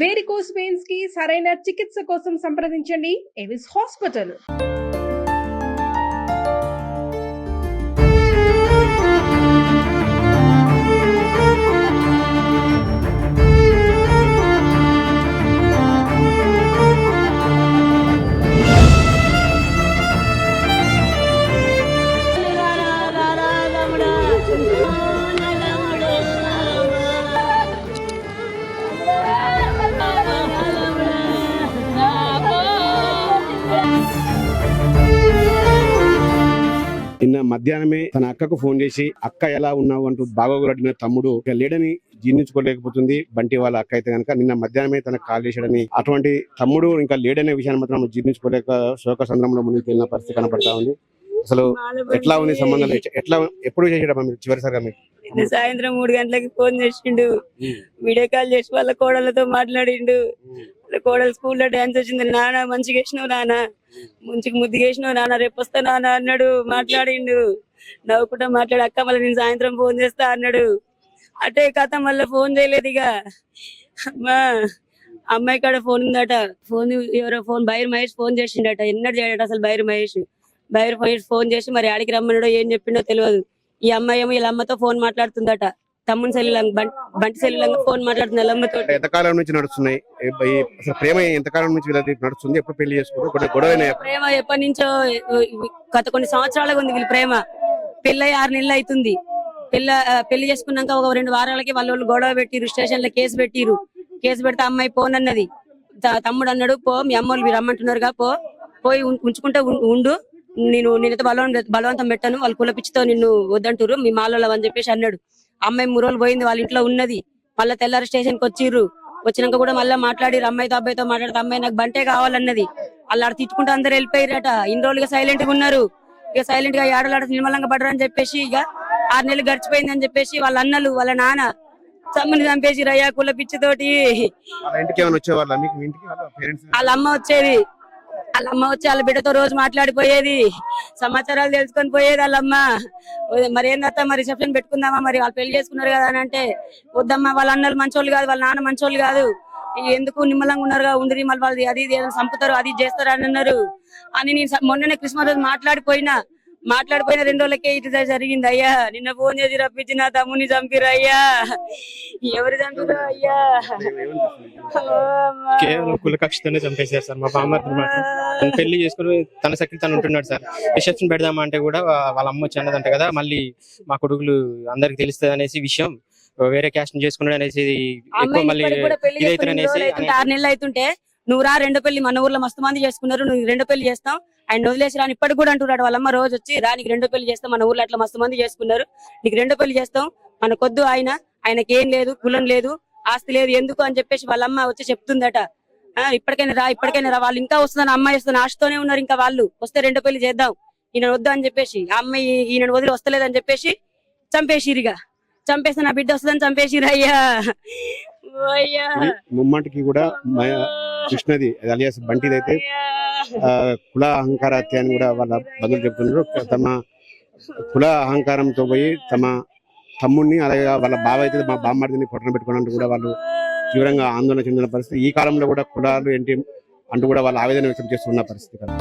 Varicose పెయిన్స్కి సరైన చికిత్స కోసం సంప్రదించండి. ఎవిస్ హాస్పిటల్ నిన్న మధ్యాహ్నమే తన అక్కకు ఫోన్ చేసి అక్క ఎలా ఉన్నావు? అంటూ బాగోగులు అడిగిన తమ్ముడు ఇక లేడని జీర్ణించుకోలేకపోతుంది బంటి వాళ్ళ అక్క అయితే కనుక నిన్న మధ్యాహ్నమే తనకు కాల్ చేశాడని అటువంటి తమ్ముడు ఇంకా లేడనే విషయాన్ని మాత్రం జీర్ణించుకోలేక శోక సంద్రంలో మునిగి తేలిన పరిస్థితి కనపడతా ఉంది. అసలు ఎట్లా ఉంది సంబంధం? ఎట్లా ఎప్పుడు చేసాడమ్మా మీరు చివరిసారిగా మీరు? నిన్న సాయంత్రం మూడు గంటలకి ఫోన్ చేసిండు. వీడియో కాల్ చేసి వాళ్ళ కోడలతో మాట్లాడిండు. కోడలు స్కూల్లో డాన్స్ వచ్చింది నాన్న మంచిగా వేసినావు నాన్న మంచిగా ముద్దు వేసినావు నాన్న రేపు వస్తా నాన్న అన్నాడు మాట్లాడిండు. నవ్వుకుంటా మాట్లాడు అక్క మళ్ళీ నేను సాయంత్రం ఫోన్ చేస్తా అన్నాడు. అటే కథ మళ్ళీ ఫోన్ చేయలేదు ఇక. అమ్మా అమ్మాయి కాడ ఫోన్ ఉందట. ఫోన్ ఎవరో ఫోన్ బైర్ మహేష్ ఫోన్ చేసిండట. ఎన్నడు చేయడట అసలు బైర్ మహేష్? బైర్ మహేష్ ఫోన్ చేసి మరి ఆడికి రమ్మన్నాడో ఏం చెప్పిండో తెలియదు. ఈ అమ్మాయి ఏమో వీళ్ళ అమ్మతో ఫోన్ మాట్లాడుతుందట. తమ్ముని సెల్లులంగా బంటి సెల్లులంగా ఫోన్ మాట్లాడుతుంది ఎంతకాలం నుంచి నడుస్తున్నాయి? అసలు ప్రేమ ఎంతకాలం నుంచి వీళ్ళది నడుస్తుంది? ఎప్పుడు పెళ్ళి గొడవ ప్రేమ ఎప్పటి నుంచో గత కొన్ని సంవత్సరాలుగా ఉంది వీళ్ళ ప్రేమ. పెళ్ళై ఆరు నెలలు అవుతుంది పెళ్ళ పెళ్ళి చేసుకున్నాక ఒక రెండు వారాలకి వాళ్ళ గొడవ పెట్టిరు స్టేషన్లో కేసు పెట్టిరు కేసు పెడితే అమ్మాయి పోనన్నది త- తమ్ముడు అన్నాడు పో మీ అమ్మ వాళ్ళు మీరు రమ్మంటున్నారుగా పో. పోయి ఉంచుకుంటే ఉండు. నేను నేనైతే బలవం బలవంతం పెట్టాను. వాళ్ళ కుల పిచ్చితో నిన్ను వద్దంటారు మీ మాలలో అని చెప్పేసి అన్నాడు. అమ్మాయి మూడు రోజులు పోయింది వాళ్ళ ఇంట్లో ఉన్నది. మళ్ళీ తెల్లారి స్టేషన్కి వచ్చిర్రు. వచ్చినాక కూడా మళ్ళీ మాట్లాడి అమ్మాయితో అబ్బాయితో మాట్లాడితే అమ్మాయి నాకు బంటే కావాలన్నది. వాళ్ళు ఆడ తిట్టుకుంటూ అందరు వెళ్ళిపోయారట ఇన్ని రోజులుగా సైలెంట్గా ఉన్నారు. ఇక సైలెంట్గా ఏడలాడ నిర్మలంగా పడరని చెప్పేసి ఇక ఆరు నెలలు గడిచిపోయింది అని చెప్పేసి వాళ్ళ అన్నలు వాళ్ళ నాన్న తమ్ముని చంపేసి రయ్యా కుల పిచ్చితోటి. వాళ్ళ అమ్మ వచ్చేది. వాళ్ళ అమ్మ వచ్చి వాళ్ళ బిడ్డతో రోజు మాట్లాడిపోయేది. సమాచారాలు తెలుసుకొని పోయేది వాళ్ళమ్మ మరి ఏందత్త మరి రిసెప్షన్ పెట్టుకుందామా? మరి వాళ్ళు పెళ్ళి చేసుకున్నారు కదా అని అంటే వద్దమ్మా వాళ్ళ అన్నలు మంచోళ్ళు కాదు వాళ్ళ నాన్న మంచోళ్ళు కాదు. ఎందుకు నిమ్మలంగా ఉన్నారుగా ఉండి మళ్ళీ వాళ్ళు అది ఇది ఏదో చంపుతారు అది చేస్తారు అని అన్నారు. అని నేను మొన్ననే క్రిస్మస్ రోజు మాట్లాడిపోయినా. మాట్లాడిపోయిన రెండు రోజులకే ఇటు జరిగింది అయ్యా. నిన్న ఫోన్ చేసి రప్పించి నా తమ్ముని చంపిరు అయ్యా. ఎవరు చంపిరు అయ్యా. కేవలం కుల కక్షతోనే చంపేశారు సార్. మా తను పెళ్ళి చేసుకుని తన సక్కి తను ఉంటున్నాడు సార్. రిసెప్షన్ పెడదామా అంటే కూడా వాళ్ళ అమ్మ వచ్చి అన్నదంట కదా. మళ్ళీ మా కొడుకులు అందరికి తెలుస్తుంది అనేసి విషయం. వేరే క్యాస్ట్ చేసుకున్నాడు అనేసి ఎక్కువ మళ్ళీ ఇప్పటికి కూడా పెళ్ళి ఇదైతే చేసుకుని ఇన్ని అనేసి రోజులు అవుతుంటే, ఆరు నెలలు అవుతుంటే నువ్వు రా రెండో పెళ్ళి మన ఊర్లో మస్తు మంది చేసుకున్నారు నువ్వు రెండో పెళ్ళి చేస్తాం ఆయన వదిలేసి రాని ఇప్పటికి కూడా అంటున్నాడు. వాళ్ళమ్మ రోజు వచ్చి రా నీకు రెండో పెళ్ళి చేస్తాం మన ఊర్లో అట్లా మస్తు మంది చేసుకున్నారు. నీకు రెండో పెళ్ళి చేస్తాం మన కొద్దు ఆయన ఆయనకి ఏం లేదు కులం లేదు ఆస్తి లేదు ఎందుకు అని చెప్పేసి వాళ్ళమ్మ వచ్చి చెప్తుందట. ఆ, ఇప్పటికైనా రా ఇప్పటికైనా రా వాళ్ళు ఇంకా వస్తుందని అమ్మాయి వస్తుంది ఆశతోనే ఉన్నారు ఇంకా వాళ్ళు. వస్తే రెండో పెళ్ళి చేద్దాం ఈయన వద్దు అని చెప్పేసి ఆ అమ్మాయి ఈయన వదిలి వస్తలేదని చెప్పేసి చంపేసిరిగా చంపేస్తే నా బిడ్డ వస్తుందని చంపేసిరయ్యా అయ్యా. ముమ్మాటికి కూడా మ- కృష్ణది అలియాస్ బంటిది అయితే కుల అహంకార హత్య అని కూడా వాళ్ళ బంధువులు చెప్తున్నారు. తమ కుల అహంకారంతో పోయి తమ తమ్ముడిని అలాగే వాళ్ళ బావ అయితే మా బామ్మడిని పొట్టన పెట్టుకున్నట్టు కూడా వాళ్ళు తీవ్రంగా ఆందోళన చెందిన పరిస్థితి. ఈ కాలంలో కూడా కులాలు ఏంటి అంటూ కూడా వాళ్ళు ఆవేదన వ్యక్తం చేస్తున్న పరిస్థితి కదా.